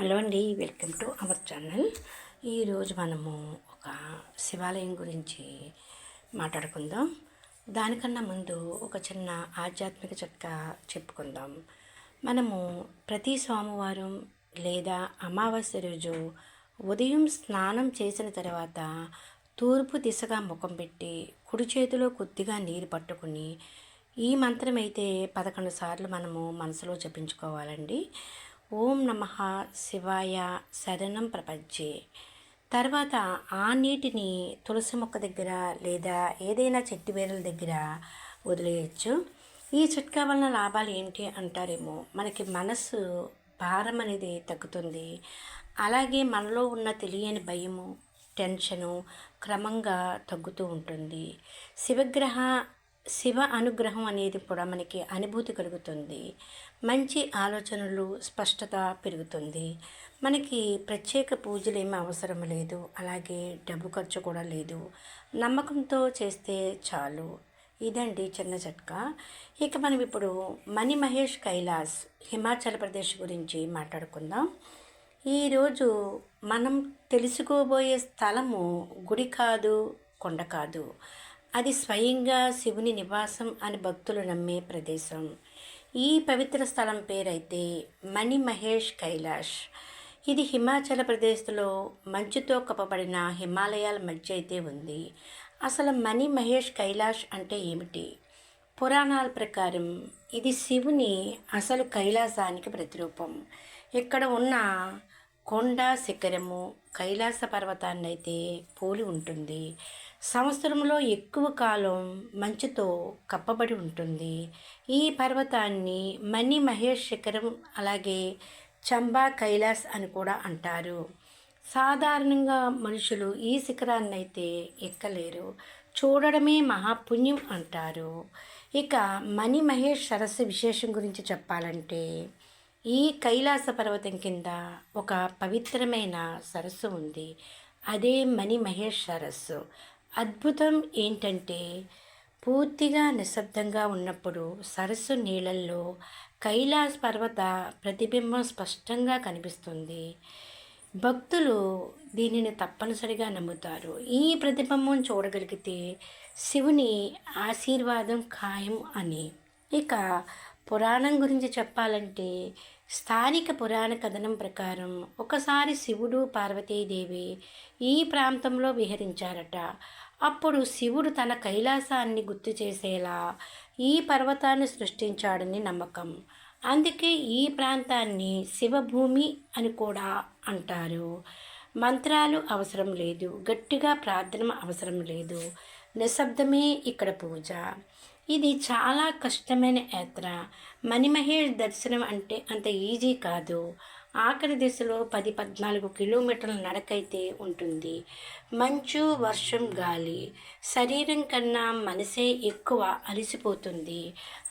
Hello అండి welcome to our channel. ఈరోజు మనము ఒక శివాలయం గురించి మాట్లాడుకుందాం. దానికన్నా ముందు ఒక చిన్న ఆధ్యాత్మిక చిట్కా చెప్పుకుందాం. మనము ప్రతి సోమవారం లేదా అమావాస్య రోజు ఉదయం స్నానం చేసిన తర్వాత తూర్పు దిశగా ముఖం పెట్టి కుడి చేతిలో కొద్దిగా నీరు పట్టుకుని ఈ మంత్రం అయితే పదకొండు సార్లు మనము మనసులో జపించుకోవాలండి. ఓం నమ శివాయ శరణం ప్రపంచే. తర్వాత ఆ నీటిని తులసి మొక్క దగ్గర లేదా ఏదైనా చెట్టు వేరుల దగ్గర వదిలేయచ్చు. ఈ చిట్కా వలన లాభాలు ఏంటి అంటారేమో మనకి మనసు భారం అనేది తగ్గుతుంది. అలాగే మనలో ఉన్న తెలియని భయము టెన్షను క్రమంగా తగ్గుతూ ఉంటుంది. శివగ్రహ శివ అనుగ్రహం అనేది కూడా మనకి అనుభూతి కలుగుతుంది. మంచి ఆలోచనలు స్పష్టత పెరుగుతుంది. మనకి ప్రత్యేక పూజలు ఏమీ అవసరం లేదు. అలాగే డబ్బు ఖర్చు కూడా లేదు. నమ్మకంతో చేస్తే చాలు. ఇదండి చిన్న చట్కా ఇక మనం ఇప్పుడు మణి మహేష్ కైలాస్ హిమాచల్ ప్రదేశ్ గురించి మాట్లాడుకుందాం. ఈరోజు మనం తెలుసుకోబోయే స్థలము గుడి కాదు కొండ కాదు. అది స్వయంగా శివుని నివాసం అని భక్తులు నమ్మే ప్రదేశం. ఈ పవిత్ర స్థలం పేరైతే మణి మహేష్ కైలాష్. ఇది హిమాచల్ ప్రదేశ్లో మంచుతో కప్పబడిన హిమాలయాల మధ్య అయితే ఉంది. అసలు మణి మహేష్ కైలాష్ అంటే ఏమిటి? పురాణాల ప్రకారం ఇది శివుని అసలు కైలాసానికి ప్రతిరూపం. ఇక్కడ ఉన్న కొండ శిఖరము కైలాస పర్వతాన్ని అయితే పోలి ఉంటుంది. సంవత్సరంలో ఎక్కువ కాలం మంచుతో కప్పబడి ఉంటుంది. ఈ పర్వతాన్ని మణి మహేష్ శిఖరం అలాగే చంబా కైలాస్ అని కూడా అంటారు. సాధారణంగా మనుషులు ఈ శిఖరాన్ని అయితే ఎక్కలేరు. చూడడమే మహాపుణ్యం అంటారు. ఇక మణి మహేష్ సరస్సు విశేషం గురించి చెప్పాలంటే ఈ కైలాస పర్వతం కింద ఒక పవిత్రమైన సరస్సు ఉంది. అదే మణి మహేష్ సరస్సు. అద్భుతం ఏంటంటే పూర్తిగా నిశ్శబ్దంగా ఉన్నప్పుడు సరస్సు నీళ్ళల్లో కైలాస పర్వత ప్రతిబింబం స్పష్టంగా కనిపిస్తుంది. భక్తులు దీనిని తప్పనిసరిగా నమ్ముతారు. ఈ ప్రతిబింబం చూడగలిగితే శివుని ఆశీర్వాదం ఖాయం అని. ఇక పురాణం గురించి చెప్పాలంటే స్థానిక పురాణ కథనం ప్రకారం ఒకసారి శివుడు పార్వతీదేవి ఈ ప్రాంతంలో విహరించారట. అప్పుడు శివుడు తన కైలాసాన్ని గుర్తు చేసేలా ఈ పర్వతాన్ని సృష్టించాడని నమ్మకం. అందుకే ఈ ప్రాంతాన్ని శివభూమి అని కూడా అంటారు. మంత్రాలు అవసరం లేదు గట్టిగా ప్రార్థన అవసరం లేదు. నిశ్శబ్దమే ఇక్కడ పూజ. ఇది చాలా కష్టమైన యాత్ర. మణిమహేష్ దర్శనం అంటే అంత ఈజీ కాదు. ఆఖరి దిశలో పది పద్నాలుగు కిలోమీటర్ల నడకైతే ఉంటుంది. మంచు వర్షం గాలి. శరీరం కన్నా మనసే ఎక్కువ అలసిపోతుంది.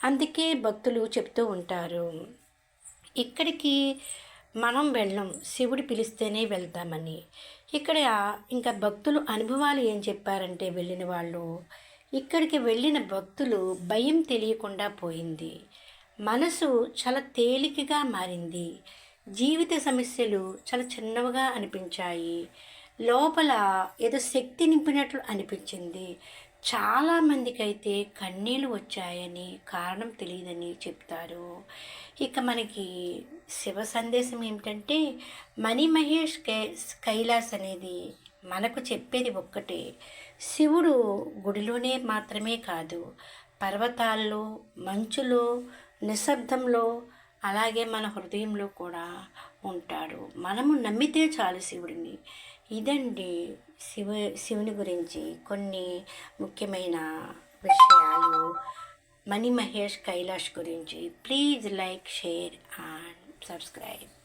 అందుకే భక్తులు చెప్తూ ఉంటారు. ఇక్కడికి మనం వెళ్ళం శివుడు పిలిస్తేనే వెళ్తామని. ఇక్కడ ఇంకా భక్తులు అనుభవాలు ఏం చెప్పారంటే వెళ్ళిన వాళ్ళు ఇక్కడికి వెళ్ళిన భక్తులు భయం తెలియకుండా పోయింది. మనసు చాలా తేలికగా మారింది. జీవిత సమస్యలు చాలా చిన్నవిగా అనిపించాయి. లోపల ఏదో శక్తి నింపినట్లు అనిపించింది. చాలామందికి అయితే కన్నీళ్ళు వచ్చాయని కారణం తెలియదని చెప్తారు. ఇక మనకి శివ సందేశం ఏమిటంటే మణి మహేష్ కైలాస్ అనేది మనకు చెప్పేది ఒక్కటే. శివుడు గుడిలోనే మాత్రమే కాదు పర్వతాల్లో మంచులో నిశ్శబ్దంలో అలాగే మన హృదయంలో కూడా ఉంటాడు. మనము నమ్మితే చాలు శివుడిని. ఇదండి శివ శివుని గురించి కొన్ని ముఖ్యమైన విషయాలు. మణి మహేష్ కైలాష్ గురించి. Please like share and subscribe.